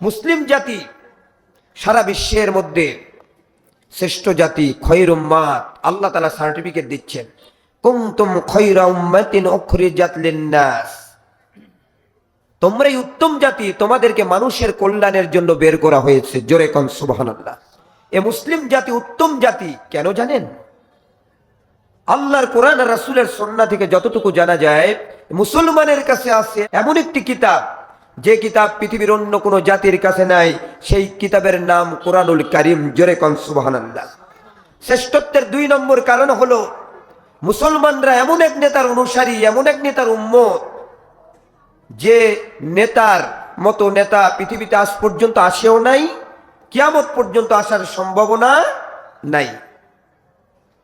মুসলিম জাতি সারা বিশ্বের মধ্যে শ্রেষ্ঠ জাতি খৈর উম্মাত। আল্লাহ তালা সার্টিফিকেট দিচ্ছেন। কুমতুম খৈরা উম্মাতিন অখরিজাত লিন্নাস। তোমরাই উত্তম জাতি, তোমাদেরকে মানুষের কল্যাণের জন্য বের করা হয়েছে। জোরে কন সুবহানাল্লাহ। এ মুসলিম জাতি উত্তম জাতি, কেন জানেন? আল্লাহর কোরআন রাসূলের সন্না থেকে যতটুকু জানা যায়, মুসলমানের কাছে আছে এমন একটি কিতাব যে কিতাব পৃথিবীর অন্য কোনো জাতির কাছে নাই, সেই কিতাবের নাম কোরআনুল কারিম। জোরে কন সুবহানাল্লাহ। শ্রেষ্ঠত্বের দুই নম্বর কারণ হলো, মুসলমানরা এমন এক নেতার অনুসারী, এমন এক নেতার উম্মত, যে নেতার মতো নেতা পৃথিবীতে আজ পর্যন্ত আসেও নাই, কিয়ামত পর্যন্ত আসার সম্ভাবনা নাই।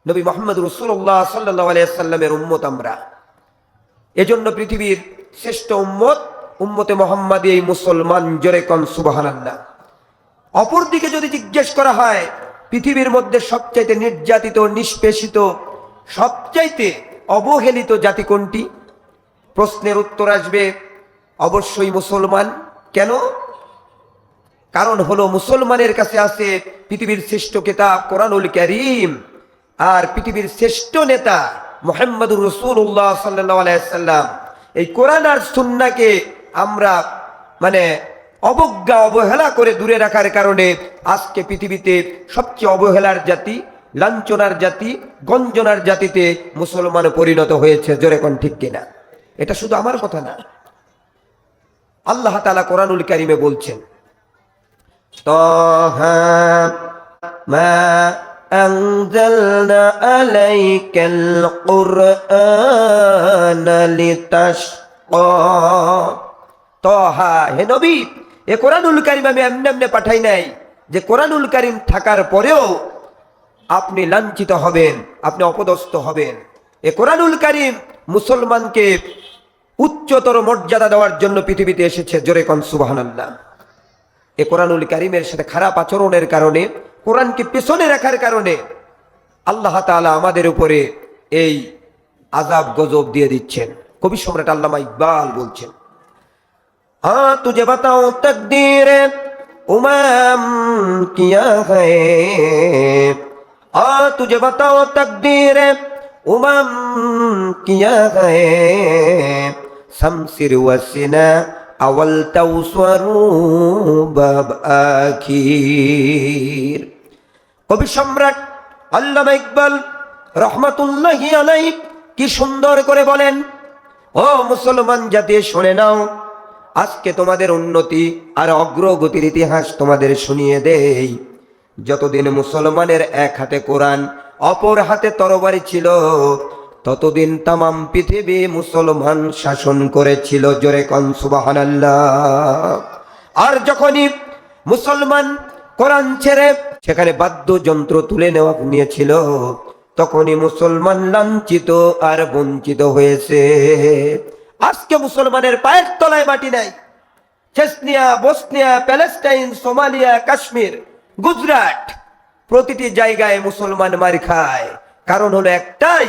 নবী মোহাম্মদ রসুল্লাহ সাল্লাহ আলিয়া সাল্লামের উম্মত আমরা। এজন্য পৃথিবীর শ্রেষ্ঠ উম্মত উম্মতে মোহাম্মদ এই মুসলমান জোরে কন সুবাহান্লাহ অপরদিকে যদি জিজ্ঞেস করা হয়, পৃথিবীর মধ্যে সবচাইতে নির্যাতিত, নিষ্পেষিত, সবচাইতে অবহেলিত জাতি কোনটি? প্রশ্নের উত্তর আসবে, অবশ্যই মুসলমান। কেন? কারণ হলো মুসলমানের কাছে আছে পৃথিবীর শ্রেষ্ঠ কিতাব কোরআনুল করিম, আর পৃথিবীর শ্রেষ্ঠ নেতা মোহাম্মদুর রসুল্লাহ সাল্লাম এই কোরআন আর সুন্নাকে আমরা মানে অবজ্ঞা অবহেলা করে দূরে রাখার কারণে আজকে পৃথিবীতে সবচেয়ে অবহেলার জাতি লাঞ্ছনার জাতি গঞ্জনার জাতিতে মুসলমান পরিণত হয়েছে জোরে কোন ঠিক কিনা এটা শুধু আমার কথা না আল্লাহ তালা কোরআনুল কারিমে বলছেন طه ما أنزلنا عليك القرآن لتشقى তহা, হে নবী, এ কোরআনুল কারিম আমি এমনি এমনি পাঠাই নাই যে কোরআনুল কারিম থাকার পরেও আপনি লাঞ্ছিত হবেন, আপনি অপদস্থ হবেন। এ কোরআনুল কারিম মুসলমানকে উচ্চতর মর্যাদা দেওয়ার জন্য পৃথিবীতে এসেছে, জোরে কন সুবাহান্লাহ এ কোরআনুল কারিমের সাথে খারাপ আচরণের কারণে, কোরআনকে পেছনে রাখার কারণে আল্লাহ তাআলা আমাদের উপরে এই আজাব গজব দিয়ে দিচ্ছেন। কবি সম্রাট আল্লামা ইকবাল বলছেন हाँ तुझे बताओ तकदीर उमम किया है हाँ तुझे बताओ तकदीर उमम किया है शमसिर वसिना अवल तौसरू बब आखिर কবি সম্রাট আল্লামা ইকবাল রহমাতুল্লাহি আলাই কি সুন্দর করে বলেন ও মুসলমান জাতি শুনে নাও আজকে তোমাদের উন্নতি আর অগ্রগতির ইতিহাস তোমাদের শুনিয়ে দেই। যতদিন মুসলমানের এক হাতে কোরআন, অপর হাতে তরবারি ছিল, ততদিন তামাম পৃথিবী মুসলমান শাসন করেছিল জোরে আর যখনই মুসলমান কোরআন ছেড়ে সেখানে বাদ্যযন্ত্র তুলে নেওয়া নিয়েছিল, তখনই মুসলমান লাঞ্ছিত আর বঞ্চিত হয়েছে। আজকে মুসলমানের পায়ের তলায় মাটি নাই। Chechnya, Bosnia, Palestine, Somalia, Kashmir, Gujarat প্রতিটি জায়গায় মুসলমান মার খায়। কারণ হলো একটাই,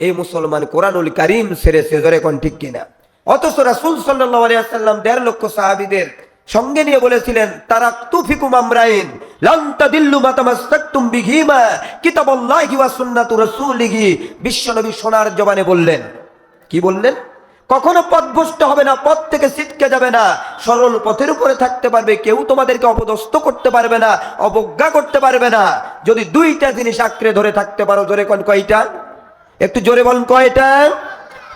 এই মুসলমান কোরআনুল কারিম সেরেছে ধরে কোন ঠিক কিনা। অথচ রাসুল সাল্লাহ আলিয়াল্লাম দেড় লক্ষ সাহাবিদের সঙ্গে নিয়ে বলেছিলেন তারা তুফিকুম আমরাইন লান্তা দিল্লু মাতামাস্তাকতুম বিঘিমা কিতাবাল্লাহি ওয়া সুন্নাতু রাসূলিহি, বিশ্বনবী সোনার জবানে বললেন। কি বললেন? কখনো পথভ্রষ্ট হবে না, পথ থেকে ছিটকে যাবে না। সরল পথের উপরে থাকতে পারবে, কেউ তোমাদেরকে অপদস্থ করতে পারবে না, অবজ্ঞা করতে পারবে না। যদি দুইটা জিনিস আঁকড়ে ধরে থাকতে পারো, জোরে কন কয়টা? একটু জোরে বলুন কয়টা?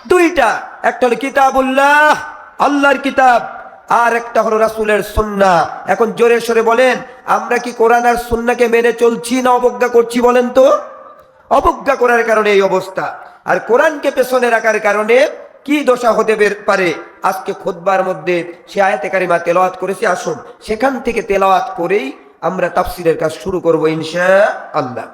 দুইটা। একটা হলো কিতাবুল্লাহ, আল্লাহর কিতাব, আর একটা হলো রাসূলের সুন্নাহ এখন জোরে সরে বলেন, আমরা কি কোরআন আর সুন্নাহকে মেনে চলছি না অবজ্ঞা করছি বলেন তো? অবজ্ঞা করার কারণে এই অবস্থা। আর কোরআনকে পেছনে রাখার কারণে কি দশা হতে পারে? আজকে খোদবার মধ্যে সে আয়াতে কারিমা তেলাওয়াত করেছে। আসুন, সেখান থেকে তেলাওয়াত করেই আমরা তাফসিরের কাজ শুরু করব ইনশা আল্লাহ